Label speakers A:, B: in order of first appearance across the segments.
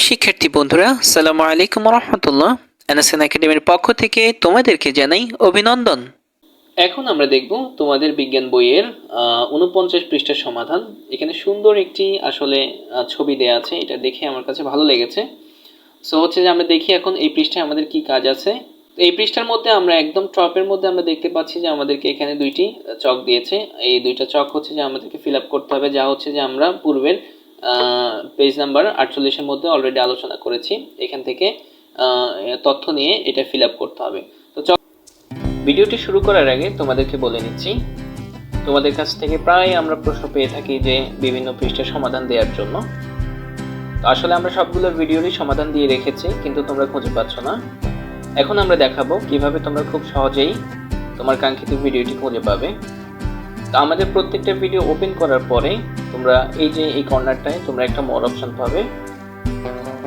A: প্রিয় শিক্ষার্থী বন্ধুরা সালামু আলাইকুম রহমতুল্লাহ এনএসএন একাডেমির পক্ষ থেকে তোমাদেরকে জানাই অভিনন্দন। এখন আমরা দেখব তোমাদের বিজ্ঞান বইয়ের উনপঞ্চাশ পৃষ্ঠার সমাধান। এখানে সুন্দর একটি আসলে ছবি দেয়া আছে, এটা দেখে আমার কাছে ভালো লেগেছে। সো হচ্ছে যে আমরা দেখি এখন এই পৃষ্ঠায় আমাদের কি কাজ আছে। এই পৃষ্ঠার মধ্যে আমরা একদম টপের মধ্যে আমরা দেখতে পাচ্ছি যে আমাদেরকে এখানে দুইটি চক দিয়েছে। এই দুইটা চক হচ্ছে যে আমাদেরকে ফিল আপ করতে হবে, যা হচ্ছে যে আমরা পূর্বের পেজ নাম্বার আটচল্লিশের মধ্যে অলরেডি আলোচনা করেছি। এখান থেকে তথ্য নিয়ে এটা ফিল আপ করতে হবে। তো চক ভিডিওটি শুরু করার আগে তোমাদেরকে বলে নিচ্ছি, তোমাদের কাছ থেকে প্রায় আমরা প্রশ্ন পেয়ে থাকি যে বিভিন্ন পৃষ্ঠের সমাধান দেওয়ার জন্য। তো আসলে আমরা সবগুলো ভিডিওরই সমাধান দিয়ে রেখেছি, কিন্তু তোমরা খুঁজে পাচ্ছ না। এখন আমরা দেখাবো কীভাবে তোমরা খুব সহজেই তোমার কাঙ্ক্ষিত ভিডিওটি খুঁজে পাবে। তো আমাদের প্রত্যেকটা ভিডিও ওপেন করার পরে তোমরা এই যে এই কর্নারটায় তোমরা একটা মোর অপশন পাবে।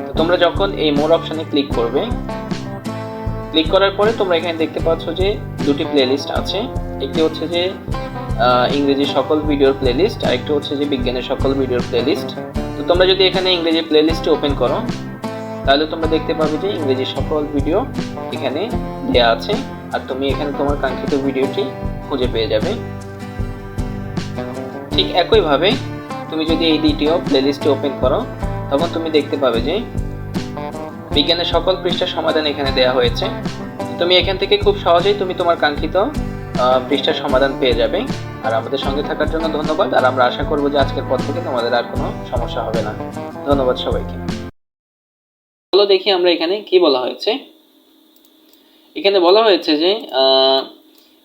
A: তো তোমরা যখন এই মোর অপশনে ক্লিক করবে, ক্লিক করার পরে তোমরা এখানে দেখতে পাচ্ছ যে দুটি প্লেলিস্ট আছে। একটি হচ্ছে যে ইংরেজি সকল ভিডিওর প্লেলিস্ট আর একটি হচ্ছে যে বিজ্ঞানের সকল ভিডিওর প্লেলিস্ট। তো তোমরা যদি এখানে ইংরেজি প্লেলিস্টে ওপেন করো, তাহলে তোমরা দেখতে পাবে যে ইংরেজি সকল ভিডিও এখানে দেয়া আছে। আর তুমি এখানে তোমার কাঙ্ক্ষিত ভিডিওটি খুঁজে পেয়ে যাবে। ঠিক একইভাবে তুমি যদি এই দ্বিতীয় প্লেলিস্টে ওপেন করো, তখন তুমি দেখতে পাবে যে বিজ্ঞানের সকল পৃষ্ঠার সমাধান এখানে দেয়া হয়েছে। তুমি এখান থেকে খুব সহজেই তুমি তোমার কাঙ্ক্ষিত পৃষ্ঠার সমাধান পেয়ে যাবে। আর আমাদের সঙ্গে থাকার জন্য ধন্যবাদ। আর আমরা আশা করব যে আজকের পর থেকে তোমাদের আর কোনো সমস্যা হবে না। ধন্যবাদ সবাইকে। চলো দেখি আমরা এখানে কি বলা হয়েছে। এখানে বলা হয়েছে যে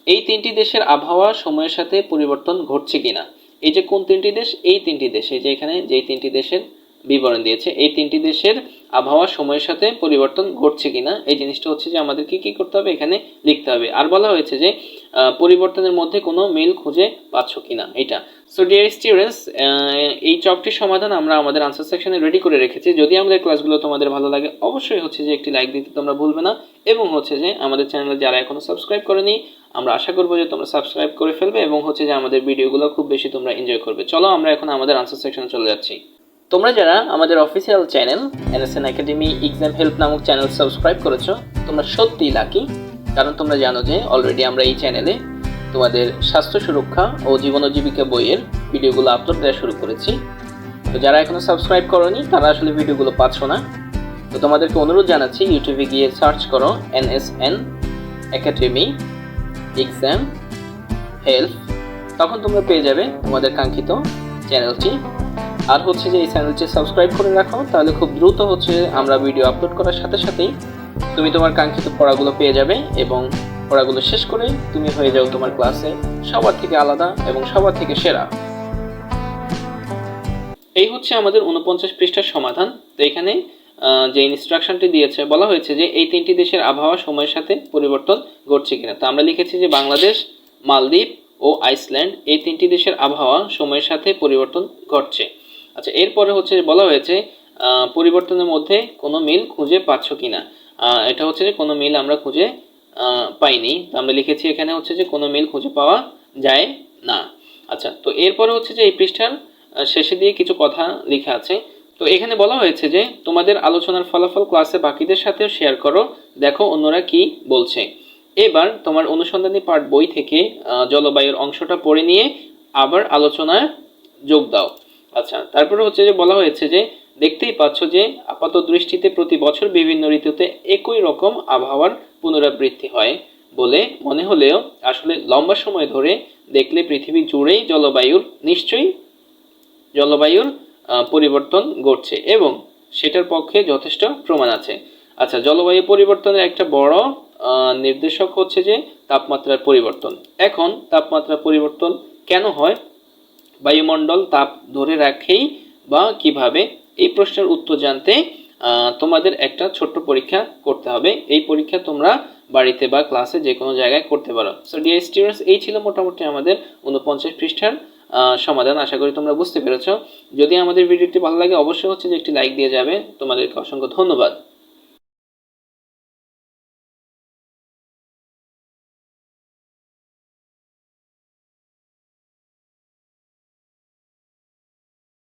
A: এই তিনটি দেশের আবহাওয়া সময়ের সাথে পরিবর্তন ঘটছে কিনা। এই যে কোন তিনটি দেশ? এই তিনটি দেশ। এই যে এখানে যে তিনটি দেশের বিবরণ দিয়েছে, এই তিনটি দেশের আবহাওয়া সময়ের সাথে পরিবর্তন ঘটছে কিনা? এই জিনিসটা হচ্ছে যে আমাদেরকে কি করতে হবে? এখানে লিখতে হবে। আর বলা হয়েছে যে পরিবর্তনের মধ্যে কোনো মিল খুঁজে পাচ্ছ কিনা? এটা। সো ডিয়ার স্টুডেন্টস এই চকটির সমাধান আমরা আমাদের আনসার সেকশনে রেডি করে রেখেছি। যদি আমাদের ক্লাসগুলো তোমাদের ভালো লাগে, অবশ্যই হচ্ছে যে একটি লাইক দিতে তোমরা ভুলবে না। এবং হচ্ছে যে আমাদের চ্যানেলে যারা এখনও সাবস্ক্রাইব করেনি আমরা আশা করব যে তোমরা সাবস্ক্রাইব করে ফেলবে এবং হচ্ছে যে আমাদের ভিডিওগুলো খুব বেশি তোমরা এনজয় করবে। চলো আমরা এখন আমাদের আনসার সেকশনে চলে যাচ্ছি। তোমরা যারা আমাদের official channel NSN academy exam help নামক চ্যানেল সাবস্ক্রাইব করেছ, তোমরা সত্যি লাকি কারণ তোমরা জানো যে অলরেডি আমরা এই চ্যানেলে তোমাদের স্বাস্থ্য সুরক্ষা ও জীবন জীবিকা বইয়ের ভিডিওগুলো আপলোড দেওয়া শুরু করেছি। তো যারা এখনও সাবস্ক্রাইব করোনি, তারা আসলে ভিডিওগুলো পাচ্ছ না। তো তোমাদেরকে অনুরোধ জানাচ্ছি ইউটিউবে গিয়ে সার্চ করো এনএসএন একাডেমি এক্সাম হেল্প তখন তোমরা পেয়ে যাবে তোমাদের কাঙ্ক্ষিত চ্যানেলটি আর হচ্ছে যে এই চ্যানেলটি সাবস্ক্রাইব করে রাখো, তাহলে খুব দ্রুত হচ্ছে আমরা ভিডিও আপলোড করার সাথে সাথেই তুমি তোমার কাঙ্ক্ষিত পড়াগুলো পেয়ে যাবে এবং পড়াগুলো শেষ করে তুমি হয়ে যাও তোমার ক্লাসে সবার থেকে আলাদা এবং সবার থেকে সেরা। এই হচ্ছে আমাদের উনপঞ্চাশ পৃষ্ঠার সমাধান। তো এখানে যে ইনস্ট্রাকশনটি দিয়েছে, বলা হয়েছে যে এই তিনটি দেশের আবহাওয়া সময়ের সাথে পরিবর্তন ঘটছে কিনা। তো আমরা লিখেছি যে বাংলাদেশ, মালদ্বীপ ও আইসল্যান্ড এই তিনটি দেশের আবহাওয়া সময়ের সাথে পরিবর্তন ঘটছে। আচ্ছা এরপরে হচ্ছে বলা হয়েছে পরিবর্তনের মধ্যে কোনো মিল খুঁজে পাচ্ছ কিনা? এটা হচ্ছে যে কোনো মিল আমরা খুঁজে পাইনি। আমরা লিখেছি এখানে হচ্ছে যে কোনো মিল খুঁজে পাওয়া যায় না। আচ্ছা তো এরপরে হচ্ছে যে এই পৃষ্ঠার শেষে দিয়ে কিছু কথা লেখা আছে। তো এখানে বলা হয়েছে যে তোমাদের আলোচনার ফলাফল ক্লাসে বাকিদের সাথেও শেয়ার করো। দেখো অন্যরা কি বলছে। এবার তোমার অনুসন্ধানী পাঠ বই থেকে জলবায়ুর অংশটা পড়ে নিয়ে আবার আলোচনায় যোগ দাও। আচ্ছা তারপরে হচ্ছে যে বলা হয়েছে যে, দেখতেই পাচ্ছ যে আপাত দৃষ্টিতে প্রতি বছর বিভিন্ন ঋতুতে একই রকম আবহাওয়ার পুনরাবৃত্তি হয় বলে মনে হলেও আসলে লম্বা সময় ধরে দেখলে পৃথিবী জুড়েই জলবায়ুর, নিশ্চয়ই জলবায়ুর পরিবর্তন ঘটছে এবং সেটার পক্ষে যথেষ্ট প্রমাণ আছে। আচ্ছা জলবায়ু পরিবর্তনের একটা বড় নির্দেশক হচ্ছে যে তাপমাত্রার পরিবর্তন। এখন তাপমাত্রা পরিবর্তন কেন হয়? বায়ুমণ্ডল তাপ ধরে রাখেই বা কীভাবে? এই প্রশ্নের উত্তর জানতে তোমাদের একটা ছোট্ট পরীক্ষা করতে হবে। এই পরীক্ষা তোমরা বাড়িতে বা ক্লাসে যে কোনো জায়গায় করতে পারো। সো ডিয়ার স্টুডেন্টস এই ছিল মোটামুটি আমাদের উনপঞ্চাশ পৃষ্ঠার সমাধান। আশা করি তোমরা বুঝতে পেরেছ। যদি আমাদের ভিডিওটি ভালো লাগে, অবশ্যই হচ্ছে যে একটি লাইক দিয়ে যাবে। তোমাদেরকে অসংখ্য ধন্যবাদ।